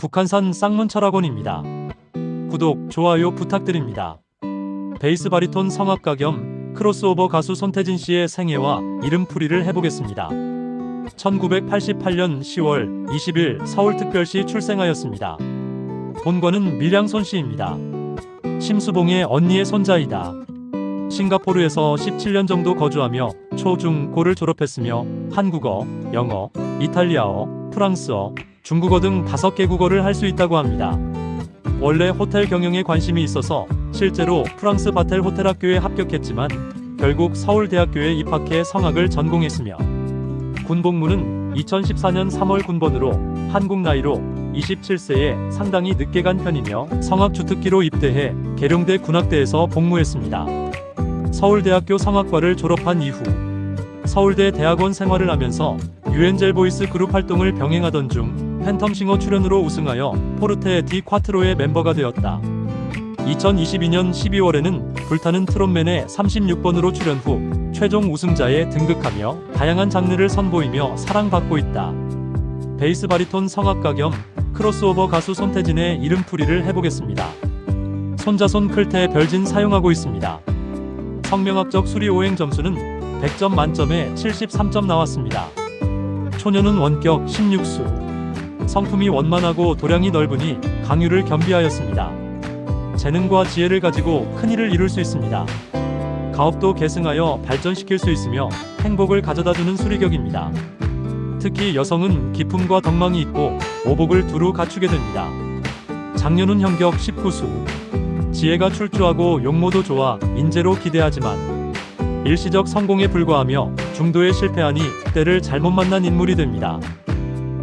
북한산 쌍문 철학원입니다. 구독, 좋아요 부탁드립니다. 베이스 바리톤 성악가 겸 크로스오버 가수 손태진 씨의 생애와 이름풀이를 해보겠습니다. 1988년 10월 20일 서울특별시 출생하였습니다. 본관은 밀양손 씨입니다. 심수봉의 언니의 손자이다. 싱가포르에서 17년 정도 거주하며 초, 중, 고를 졸업했으며 한국어, 영어, 이탈리아어, 프랑스어, 중국어 등 다섯 개 국어를 할 수 있다고 합니다. 원래 호텔 경영에 관심이 있어서 실제로 프랑스 바텔 호텔 학교에 합격했지만 결국 서울대학교에 입학해 성악을 전공했으며 군복무는 2014년 3월 군번으로 한국 나이로 27세에 상당히 늦게 간 편이며 성악 주특기로 입대해 계룡대 군악대에서 복무했습니다. 서울대학교 성악과를 졸업한 이후 서울대 대학원 생활을 하면서 유엔젤 보이스 그룹 활동을 병행하던 중 팬텀싱어 출연으로 우승하여 포르테 디 콰트로의 멤버가 되었다. 2022년 12월에는 불타는 트롯맨의 36번으로 출연 후 최종 우승자에 등극하며 다양한 장르를 선보이며 사랑받고 있다. 베이스 바리톤 성악가 겸 크로스오버 가수 손태진의 이름풀이를 해보겠습니다. 손자손 클테 별진 사용하고 있습니다. 성명학적 수리 오행 점수는 100점 만점에 73점 나왔습니다. 초년은 원격 16수. 성품이 원만하고 도량이 넓으니 강유를 겸비하였습니다. 재능과 지혜를 가지고 큰 일을 이룰 수 있습니다. 가업도 계승하여 발전시킬 수 있으며 행복을 가져다주는 수리격입니다. 특히 여성은 기품과 덕망이 있고 오복을 두루 갖추게 됩니다. 작년은 현격 19수. 지혜가 출중하고 용모도 좋아 인재로 기대하지만 일시적 성공에 불과하며 중도에 실패하니 때를 잘못 만난 인물이 됩니다.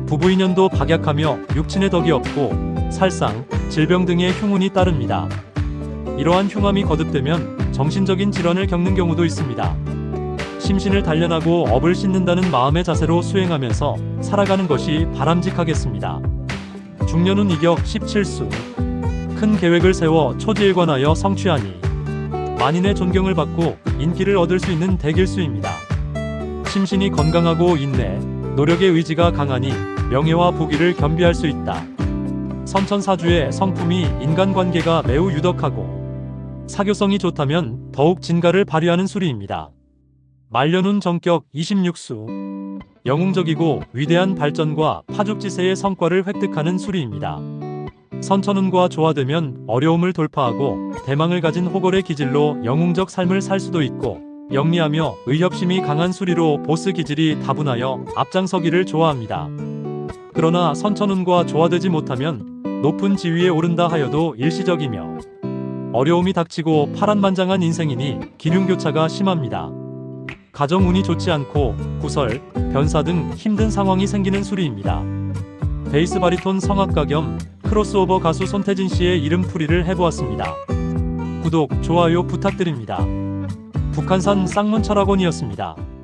부부 인연도 박약하며 육친의 덕이 없고 살상, 질병 등의 흉운이 따릅니다. 이러한 흉함이 거듭되면 정신적인 질환을 겪는 경우도 있습니다. 심신을 단련하고 업을 씻는다는 마음의 자세로 수행하면서 살아가는 것이 바람직하겠습니다. 중년은 이격 17수. 큰 계획을 세워 초지일관하여 성취하니 만인의 존경을 받고 인기를 얻을 수 있는 대길수입니다. 심신이 건강하고 인내, 노력의 의지가 강하니 명예와 부귀를 겸비할 수 있다. 선천사주의 성품이 인간관계가 매우 유덕하고 사교성이 좋다면 더욱 진가를 발휘하는 수리입니다. 말년운 정격 26수 영웅적이고 위대한 발전과 파죽지세의 성과를 획득하는 수리입니다. 선천운과 조화되면 어려움을 돌파하고 대망을 가진 호걸의 기질로 영웅적 삶을 살 수도 있고 영리하며 의협심이 강한 수리로 보스 기질이 다분하여 앞장서기를 좋아합니다. 그러나 선천운과 조화되지 못하면 높은 지위에 오른다 하여도 일시적이며 어려움이 닥치고 파란만장한 인생이니 기륭교차가 심합니다. 가정운이 좋지 않고 구설, 변사 등 힘든 상황이 생기는 수리입니다. 베이스 바리톤 성악가 겸 크로스오버 가수 손태진 씨의 이름풀이를 해보았습니다. 구독, 좋아요 부탁드립니다. 북한산 쌍문 철학원이었습니다.